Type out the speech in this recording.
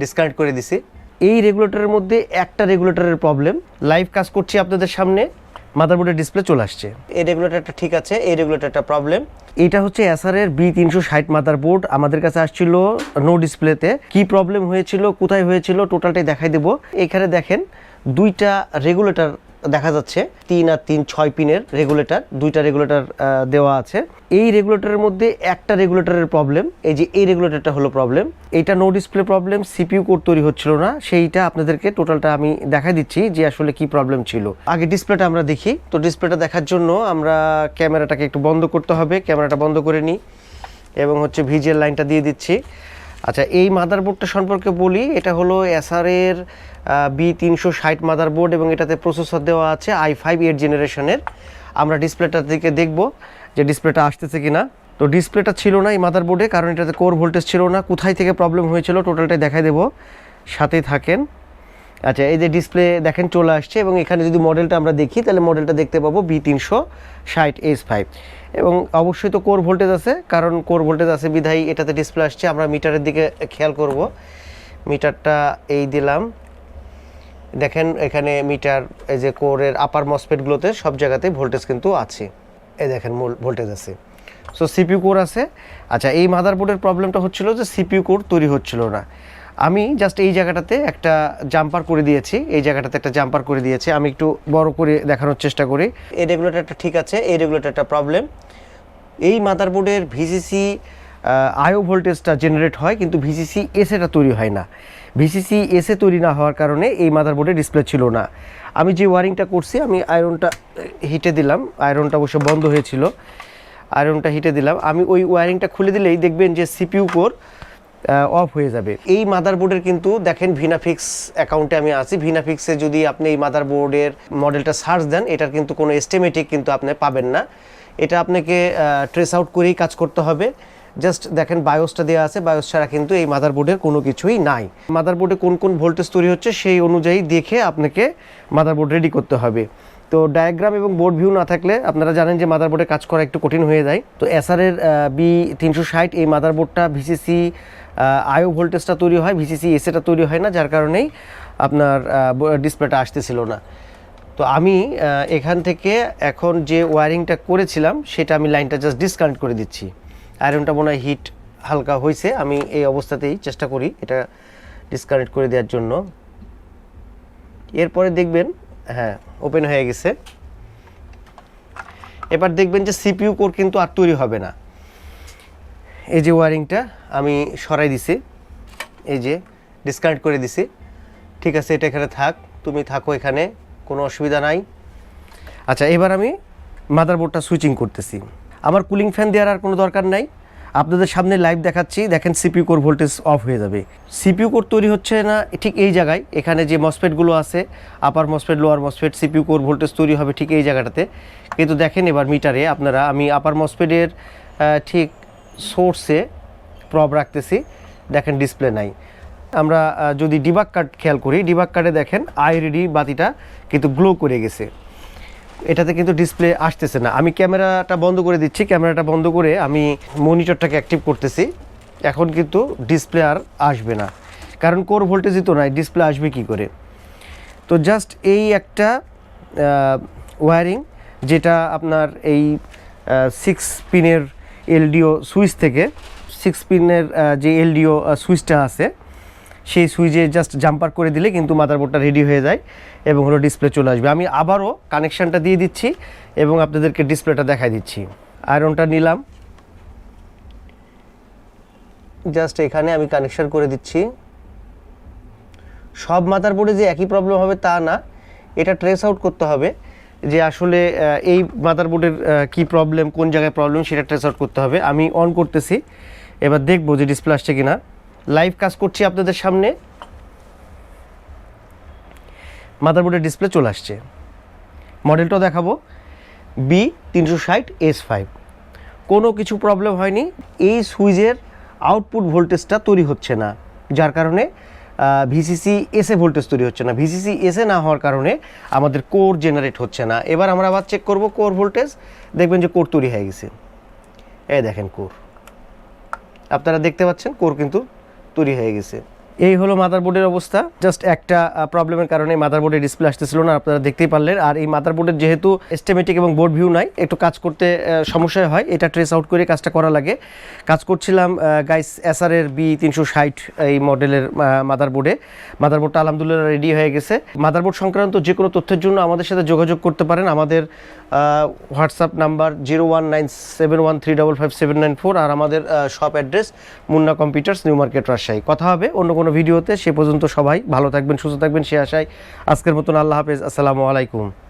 Disconnect করে দিছি। এই রেগুলেটরের মধ্যে একটা রেগুলেটরের প্রবলেম লাইভ কাজ করছি আপনাদের সামনে। মাদারবোর্ডের ডিসপ্লে চলে আসছে। এই রেগুলেটরটা ঠিক আছে এই রেগুলেটরটা প্রবলেম এটা হচ্ছে এসআরের বি তিনশো ষাট মাদারবোর্ড আমাদের কাছে আসছিল নো ডিসপ্লেতে কি প্রবলেম হয়েছিল কোথায় হয়েছিল টোটালটাই দেখাই দেবো। এখানে দেখেন দুইটা রেগুলেটর দেখা যাচ্ছে, তিন আর তিন, ছয় পিনের রেগুলেটর দুইটা রেগুলেটর দেওয়া আছে। এই রেগুলেটরের মধ্যে একটা রেগুলেটরের প্রবলেম এই যে এই রেগুলেটরটা হলো প্রবলেম এটা no display problem CPU code তৈরি হচ্ছিল না, সেইটা আপনাদেরকে টোটালটা আমি দেখাই দিচ্ছি যে আসলে কি প্রবলেম ছিল। আগে ডিসপ্লেটা আমরা দেখি, তো ডিসপ্লেটা দেখার জন্য আমরা ক্যামেরাটাকে একটু বন্ধ করতে হবে, ক্যামেরাটা বন্ধ করে নিই, এবং হচ্ছে ভিজের লাইনটা দিয়ে দিচ্ছি। আচ্ছা এই মাদারবোর্ডটা সম্পর্কে বলি, এটা হলো এসআরের বি তিনশো ষাট মাদারবোর্ড এবং এটাতে প্রসেসর দেওয়া আছে আই ফাইভ এইট জেনারেশনের আমরা ডিসপ্লেটার দিকে দেখব যে ডিসপ্লেটা আসতেছে কি না তো ডিসপ্লেটা ছিল না এই মাদারবোর্ডে কারণ এটাতে কোর ভোল্টেজ ছিল না। কোথায় থেকে প্রবলেম হয়েছিল টোটালটাই দেখাই দেবো। সাথে থাকেন। আচ্ছা এই যে ডিসপ্লে দেখেন চলে আসছে এবং এখানে যদি মডেলটা আমরা দেখি, তাহলে মডেলটা দেখতে পাবো বি তিনশো ষাট এস ফাইভ এবং অবশ্যই তো কোর ভোল্টেজ আছে, কারণ কোর ভোল্টেজ আছে বিধাই এটাতে ডিসপ্লে আসছে। আমরা মিটারের দিকে খেয়াল করব। মিটারটা এই দিলাম। দেখেন এখানে মিটার এই যে কোরের আপার মসপেটগুলোতে সব জায়গাতেই ভোল্টেজ কিন্তু আছে। এই দেখেন মূল ভোল্টেজ আছে। সো সিপিউ কোর আছে। আচ্ছা এই মাদারবোর্ডের প্রবলেমটা হচ্ছিল যে সিপিউ কোর তৈরি হচ্ছিল না। আমি জাস্ট এই জায়গাটাতে একটা জাম্পার করে দিয়েছি। এই জায়গাটাতে একটা জাম্পার করে দিয়েছি। আমি একটু বড় করে দেখানোর চেষ্টা করি। এই রেগুলেটরটা ঠিক আছে, এই রেগুলেটরটা প্রবলেম এই মাদারবোর্ডের ভিসিসি আয়ো ভোল্টেজটা জেনারেট হয়, কিন্তু ভিসিসি এসএটা তৈরি হয় না। ভিসিসি এসে তৈরি না হওয়ার কারণে এই মাদারবোর্ডে ডিসপ্লে ছিল না। আমি যে ওয়ারিংটা করছি, আমি আয়রনটা হিটে দিলাম। আয়রনটা অবশ্য বন্ধ হয়েছিল। আয়রনটা হিটে দিলাম। আমি ওই ওয়ারিংটা খুলে দিলেই দেখবেন যে সিপিউ কোর অফ হয়ে যাবে। এই মাদারবোর্ডের কিন্তু দেখেন ভিনাফিক্স অ্যাকাউন্টে আমি আছি। ভিনাফিক্সে যদি আপনি এই মাদারবোর্ডের মডেলটা সার্চ দেন, এটার কিন্তু কোনো এস্টিমেটিক কিন্তু আপনি পাবেন না। এটা আপনাকে ট্রেস আউট করেই কাজ করতে হবে। জাস্ট দেখেন বায়োসটা দেওয়া আছে। বায়োস ছাড়া কিন্তু এই মাদারবোর্ডের কোনো কিছুই নাই। মাদারবোর্ডে কোন কোন ভোল্টেজ তৈরি হচ্ছে, সেই অনুযায়ী দেখে আপনাকে মাদারবোর্ড রেডি করতে হবে। তো ডায়াগ্রাম এবং বোর্ড ভিউ না থাকলে আপনারা জানেন যে মাদারবোর্ডে কাজ করা একটু কঠিন হয়ে যায়। তো এসআরের বি তিনশো ষাট, এই মাদারবোর্ডটা ভিসিসি আয়ো ভোল্টেজটা তৈরি হয় ভিসিসি এসএটা তৈরি হয় না, যার কারণেই আপনার ডিসপ্লেটা আসতেছিল না। তো আমি এখান থেকে এখন যে ওয়ারিংটা করেছিলাম, সেটা আমি লাইনটা জাস্ট ডিসকানেক্ট করে দিচ্ছি। আয়রনটা মনে হয় হিট হালকা হয়েছে আমি এই অবস্থাতেই চেষ্টা করি এটা ডিসকানেক্ট করে দেওয়ার জন্য। এরপরে দেখবেন হ্যাঁ ওপেন হয়ে গেছে। এবার দেখবেন যে সিপিইউ কোর কিন্তু আর তৈরি হবে না। এই যে ওয়ারিংটা আমি সরাই দিছি। এই যে ডিসকানেক্ট করে দিছি। ঠিক আছে, এটা এখানে থাক, তুমি থাকো এখানে, কোনো অসুবিধা নাই। আচ্ছা এবার আমি মাদারবোর্ডটা সুইচিং করতেছি। আমার কুলিং ফ্যান দেওয়ার আর কোনো দরকার নাই। আপনাদের সামনে লাইভ দেখাচ্ছি। দেখেন সিপিউ কোর ভোল্টেজ অফ হয়ে যাবে। সিপিউ কোর তৈরি হচ্ছে না, ঠিক এই জায়গায়। এখানে যে মসফেটগুলো আছে upper MOSFET lower MOSFET CPU core voltage তৈরি হবে ঠিক এই জায়গাটাতে। কিন্তু দেখেন এবার মিটারে আপনারা, আমি আপার মসফেটের ঠিক সোর্সে প্রব রাখতেছি। দেখেন ডিসপ্লে নাই। আমরা যদি ডিবাক কার্ড খেয়াল করি ডিবাক কার্ডে দেখেন আইরিডি বাতিটা কিন্তু গ্লো করে গেছে। এটাতে কিন্তু ডিসপ্লে আসতেছে না। আমি ক্যামেরাটা বন্ধ করে দিচ্ছি। ক্যামেরাটা বন্ধ করে আমি মনিটরটাকে অ্যাক্টিভ করতেছি। এখন কিন্তু ডিসপ্লে আর আসবে না। কারণ কোর ভোল্টেজই তো নাই ডিসপ্লে আসবে কি করে? তো জাস্ট এই একটা ওয়্যারিং যেটা আপনার এই সিক্স পিনের এলডিও সুইচ থেকে সিক্স পিনের যে এলডিও সুইচটা আছে, সেই সুইচে জাস্ট জাম্পার করে দিলে কিন্তু মাদারবোর্ডটা রেডি হয়ে যায় এবং হলো ডিসপ্লে চলে আসবে। আমি আবারও কানেকশানটা দিয়ে দিচ্ছি এবং আপনাদেরকে ডিসপ্লেটা দেখাই দিচ্ছি। আয়রনটা নিলাম। জাস্ট এখানে আমি কানেকশান করে দিচ্ছি। সব মাদারবোর্ডে যে একই প্রবলেম হবে তা না, এটা ট্রেস আউট করতে হবে যে আসলে এই মাদারবোর্ডের কি প্রবলেম কোন জায়গায় প্রবলেম সেটা ট্রেস আউট করতে হবে। আমি অন করতেছি। এবার দেখব যে ডিসপ্লে আসছে কিনা। লাইভ কাজ করছি আপনাদের সামনে। মাদারবোর্ডের ডিসপ্লে চলে আসছে। মডেলটাও দেখাবো। বি তিনশো ষাট এস ফাইভ কোনো কিছু প্রবলেম হয়নি। এই সুইচের আউটপুট ভোল্টেজটা তৈরি হচ্ছে না। যার কারণে ভিসিসি এসে ভোল্টেজ তৈরি হচ্ছে না। ভিসিসি এসে না হওয়ার কারণে আমাদের কোর জেনারেট হচ্ছে না। এবার আমরা আবার চেক করব কোর ভোল্টেজ দেখবেন যে কোর তৈরি হয়ে গেছে। এই দেখেন কোর আপনারা দেখতে পাচ্ছেন কোর কিন্তু তৈরি হয়ে গেছে। এই হলো মাদারবোর্ডের অবস্থা। জাস্ট একটা প্রবলেমের কারণে মাদারবোর্ডের ডিসপ্লে আসতেছিল না, আপনারা দেখতেই পারলেন। আর এই মাদারবোর্ডের যেহেতু এস্টেমেটিক এবং বোর্ড ভিউ নাই, একটু কাজ করতে সমস্যা হয়, এটা ট্রেস আউট করে কাজটা করা লাগে। কাজ করছিলাম গাইস এসআরের বি তিনশো ষাট এই মডেলের মাদারবোর্ডে মাদারবোর্ডটা আলহামদুলিল্লাহ রেডি হয়ে গেছে। মাদারবোর্ড সংক্রান্ত যে কোনো তথ্যের জন্য আমাদের সাথে যোগাযোগ করতে পারেন। আমাদের WhatsApp number zero one nine seven one three double five seven nine four আর আমাদের shop address Munna computers new market Rajshahi কথা হবে অন্য কোনো ভিডিওতে সে পর্যন্ত সবাই ভালো থাকবেন, সুস্থ থাকবেন, সে আশায়। আজকের মতন আল্লাহ হাফেজ, আসসালামু আলাইকুম।